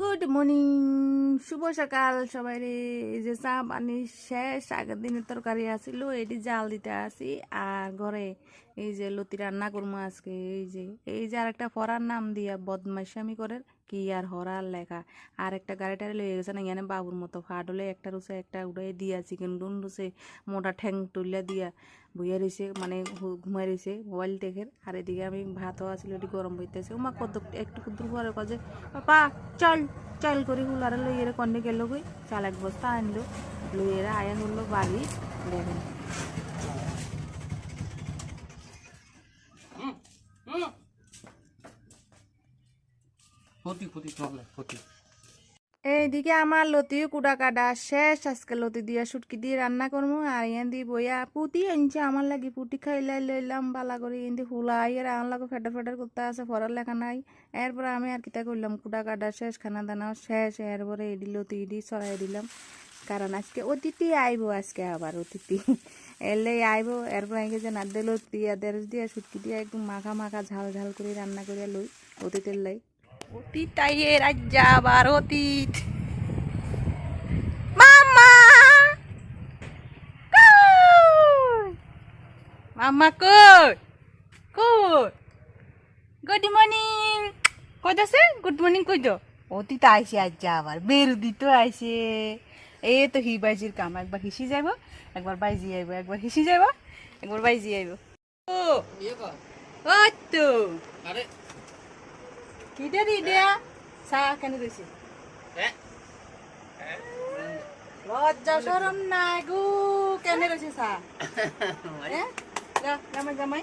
Good morning শুভ সকাল সবাই রে। এই যে চা পানি শেষ, আগের দিনের তরকারি আসিল এটি জাল দিতে আসি। আর ঘরে এই যে লতি রান্না করব আজকে, এই যে এই যে আর একটা পড়ার নাম দিয়া বদমাইশামি করে কি আর হরার লেখা? আর একটা গাড়িটারে লয়ে গেছে না এখানে বাবুর মতো ফাট হলে একটা রুসে, একটা উড়াই দিয়া, চিকেন ডুন রুসে, মোটা ঠ্যাং তুলিয়া দিয়া, বইয়া রয়েছে মানে ঘুমাই রয়েছে মোবাইল দেখে আর এদিকে আমি ভাতও আছিল, এটি গরম বইতেছে ওমা কত একটু কুদ্দুর পরে কাজে পাপা চল চল করে, হুলারে লইয়েরে কন্যে গেল গই চাল এক বস্তা আনলো লইয়েরে আয়া হলো বাড়ি, দেখেন। ক্ষতি ক্ষতি চলে ক্ষতি। এইদিকে আমার লতিও কুড়া কাটা শেষ। আজকে লতি দিয়া সুটকি দিয়ে রান্না করব আর ইয়ান দি বইয়া পুটি আনছে। আমার লাগি পুটি খাইলাই লইলাম, বালা করে ইন্দি হুলাই, আর আমার লাগে ফেটার ফেটার করতে আছে ফরার লেখা নাই। এরপরে আমি আর কিতা করলাম কুড়া কাটা শেষ, খানা দানাও শেষ। এরপরে এডি লতি ইডি সরাই দিলাম। কারণ আজকে অতিথি আইব, আজকে আবার অতিথি। এলে আইব, এরপর আগে যে নাদ্দে লতি আর দেড় দিয়া সুটকি দিয়া একদম মাখা মাখা ঝাল ঝাল করে রান্না করে লই অতিথির লাই। অতীত আইয়ে রাজ্যা আবার অতীত। মামা! মামা কই? কই? গুড মর্নিং কই আছে গুড মর্নিং কই দো অতীত আইসে আজ্জা আবার বেরুদি তো আইসে এই তো হি বাইজির কাম, একবার হিসি যাইব, একবার বাইজি আইব, একবার হিসি যাইব, একবার বাইজি আইব। ও তো। আরে কিটা দি দিয়া? চা কেন হ্যাঁ লজ্জা সরম নাই গো। কেনে রয়েছে চা? হ্যাঁ জামাই জামাই।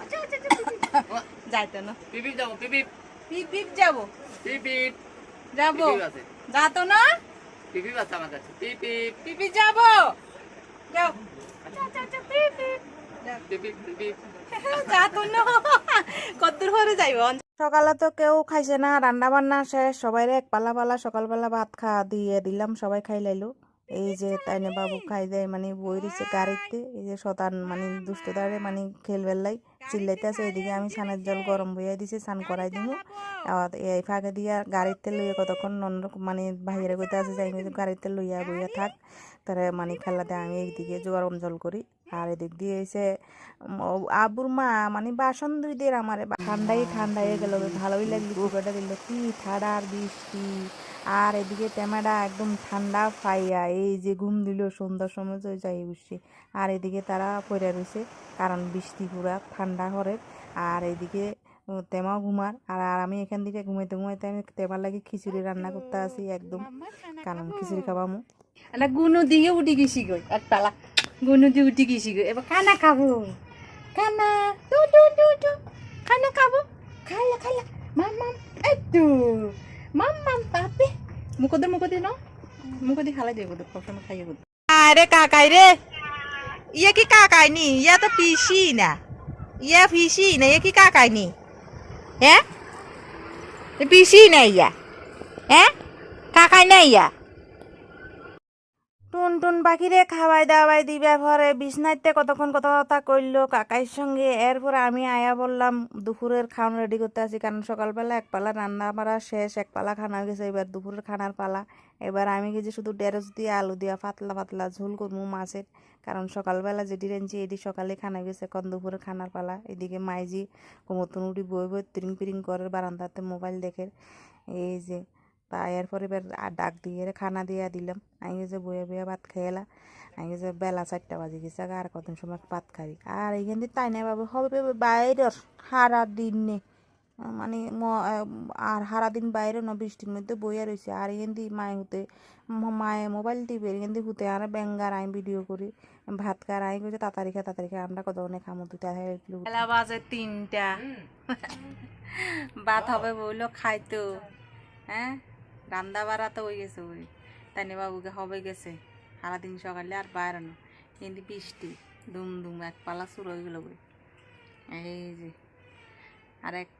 আচ্ছা আচ্ছা আচ্ছা যাইতো না। পিপিপ যাব পিপিপ। পিপ পিপ যাব? পিপিপ। যাব? পিপিপ যাতো না? পিপিপ আছে আমার কাছে। পিপিপ। পিপি যাব? যাও। পিপিপ। পিপিপ যাতো না। কতদূর পরে যাইব। সকালে তো কেউ খাইছে না রান্না বান্না শেষ সবাই এক পালা পালা সকালবেলা ভাত খাওয়া দিয়ে দিলাম, সবাই খাই লাইলো। এই যে তাইনে বাবু খাই দেয় মানে বই দিছে গাড়িতে, এই যে শতান মানে দুষ্ট দাঁড়ে মানে খেলবেলাই চিল্লাইতে আছে এদিকে, আমি সানের জল গরম বইয়া দিছে স্নান করাই দিব এই ফাঁকে দিয়া গাড়িতে লইয়া কতক্ষণ নন্দ মানে বাহিরে কইতে আছে, যাই, গাড়িতে লইয়া বইয়া থাক, তারা মানে খেলাতে আমি এইদিকে গরম জল করি। আর এদিক দিয়ে এসে আবুর মা মানে বাসন ধুই দিয়ে আমার ঠান্ডাই ঠান্ডা হয়ে গেল ভালোই লাগল কুকারটা দিল। কি ঠাডা আর বৃষ্টি। আর এদিকে টেমাটা একদম ঠান্ডা ফাইয়া, এই যে ঘুম দিল, সন্ধ্যার সময় তো যাই উঠছে আর এদিকে তারা পড়ে রয়েছে কারণ বৃষ্টি পুরা ঠান্ডা হরে আর এদিকে তেমাও ঘুমার। আর আর আমি এখান থেকে ঘুমাইতে ঘুমাইতে আমি তেমার লাগে খিচুড়ি রান্না করতে আসি একদম, কারণ খিচুড়ি খাবামু গুনু দিয়ে উঠি গেছি গই একতলা। গুনু দিয়ে উঠি গেছি গই এবার খানা খাব খানা টু টু টু টু খানা খাব খাইলা খাইলা মাম মাম তো মাম মাম পাপে মুখ দে মুখ দে ন মুখ দিয়ে খালাই দিয়ে সব সময় খাইয়ে গুদ আরে কাকাই রে ইয়ে কি কাকাই নি ইয়া তো পিসি না ইয়া পিসি না ইয়ে কি কাকাই নি হ্যাঁ পিসি না ইয়া হ্যাঁ কাকাই না ইয়া টুন পাখিরে খাওয়াই দাওয়াই দিবার পরে বিছনাইতে কতক্ষণ কথা কথা কইলো কাকাইর সঙ্গে। এরপরে আমি আয়া বললাম, দুপুরের খাওয়ানো রেডি করতে আছি, কারণ সকালবেলা এক পালা রান্না মারা শেষ, এক পালা খানা গেছে, এবার দুপুরের খানার পালা। এবার আমি গেছি শুধু ঢেঁড়স দিয়ে আলু দিয়া পাতলা পাতলা ঝোল করব মাছের? কারণ সকালবেলা যেটি রেঞ্জি এটি সকালে খানা গেছে, এখন দুপুরের খানার পালা। এদিকে মাইজি কোমতন উঠি বই বই তিরিং পিরিং করে বারান্দাতে মোবাইল দেখে। এই যে তা এরপরে এবার আর ডাক দিয়ে খানা দিয়া দিলাম। আমি যে বয়ে বয়ে ভাত খেয়েলা আমি যে বেলা চারটা বাজে গেছে আর কতদিন সময় ভাত খাই আর এইখান দিয়ে তাই না বাবু হবে বাইরের সারা দিন নে মানে ম- আর সারা দিন বাইরে ন বৃষ্টির মধ্যে বইয়া রয়েছে আর এখান দিয়ে মায়ে হুতে মায়ে মোবাইল টিপে এখান দিয়ে হুতে আর ব্যাঙ্গার আমি ভিডিও করি ভাত খার আই করছে তাড়াতাড়ি খা তাড়াতাড়ি খা আমরা কত অনেক খামো দুটা বেলা বাজে তিনটা। ভাত হবে বলল খাইতো। হ্যাঁ? রান্দা বাড়া তো হয়ে গেছে ওই তাইনে বাবুকে হবে গেছে সারাদিন সকালে আর বাইরে না কিন্তু বৃষ্টি দুম দুম এক পালা শুরু হয়ে গেল এই যে আরেক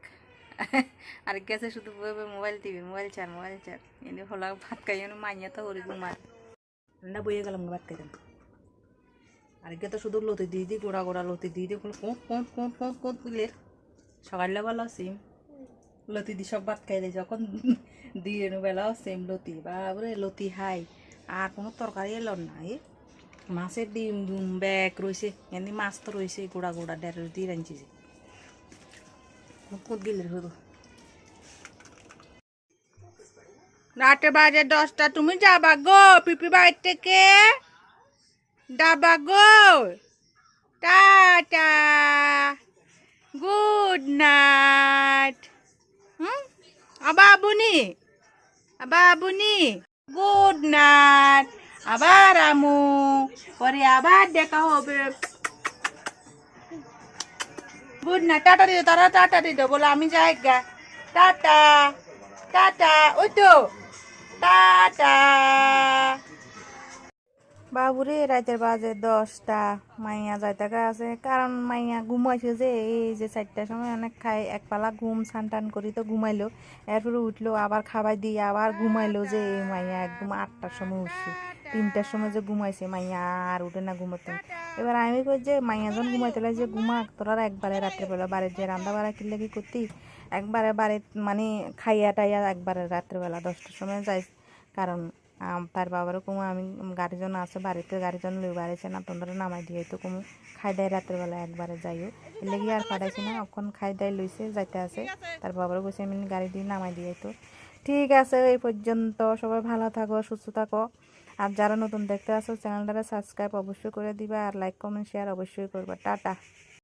আরেক গেছে শুধু বই বই মোবাইল টিভি মোবাইল চার মোবাইল চার এনে হলো ভাত খাই মাইয়া তো হরি ঘুমার ঠান্ডা বইয়ে গেলাম ভাত খাইতাম আরেক তো শুধু লতি দিয়ে দিই গোড়া গোড়া লতি দিয়ে দিই কোঁত কোঁত কোঁত কোঁত কোঁত দিলে সকালে ভালো সিম লতি সব ভাত খাইলে যখন দিনের বেলাও সেম লতি। বাবরে লতি হাই। আর কোনো তরকারি এলো না, এ। মাছের ডিম ব্যাগ রয়েছে এমনি মাছ তো রয়েছে গোড়া গোড়া ডের দিয়ে রাঁধছি। মুখ গিলে শুধু। রাতে বাজে দশটা, তুমি যাবা গো পিপি বাড়ি থেকে? যাবা গো। টাটা। আবার বুনি আবার বুনি গুড নাইট আবার আমু পরে আবার দেখা হবে গুড নাইট টাটা দিও তারা টাটা দিও বলে আমি যাই গা টাটা টাটা ওই তো টাটা বাবুরে রাতের বাজে দশটা, মাইয়া যাইতে আছে কারণ মাইয়া ঘুমাইছে যে, এই যে চারটার সময় অনেক খাই এক পালা ঘুম সান টান করি তো ঘুমাইলো। এরপরে উঠল, আবার খাবার দিয়ে আবার ঘুমাইলো যে, এই মাইয়া একদম আটটার সময় উঠছে। তিনটার সময় যে ঘুমাইছে, মাইয়া আর উঠে না ঘুমাতে। এবার আমি কই যে, মাইয়া যখন ঘুমাইতে লাগে যে ঘুমাক, তোরা একবারে রাত্রেবেলা বাড়ির যে রান্না বাড়া কিনলে কি করতি? একবারে বাড়ি মানে খাইয়া টাইয়া একবারে রাত্রেবেলা দশটার সময় যাই কারণ তার বাবারও কমু, আমি গাড়িজন আছে, বাড়িতে গাড়িজন লই বাড়িছে না তোমরা নামাই দিয়ে তো কমু। খাই দেয় রাত্রেবেলা একবারে যাইও। এলে গিয়ে আর পাঠাইছি না অখন খাই দেয় লইছে, যাইতে আছে। তার বাবারও কইছে, আমি গাড়ি দিয়ে নামাই দিয়ে তো ঠিক আছে, এই পর্যন্ত। সবাই ভালো থাকো, সুস্থ থাকো। আর যারা নতুন দেখতে আসো চ্যানেলটাকে সাবস্ক্রাইব অবশ্যই করে দিবা, আর লাইক, কমেন্ট, শেয়ার অবশ্যই করবা। টাটা।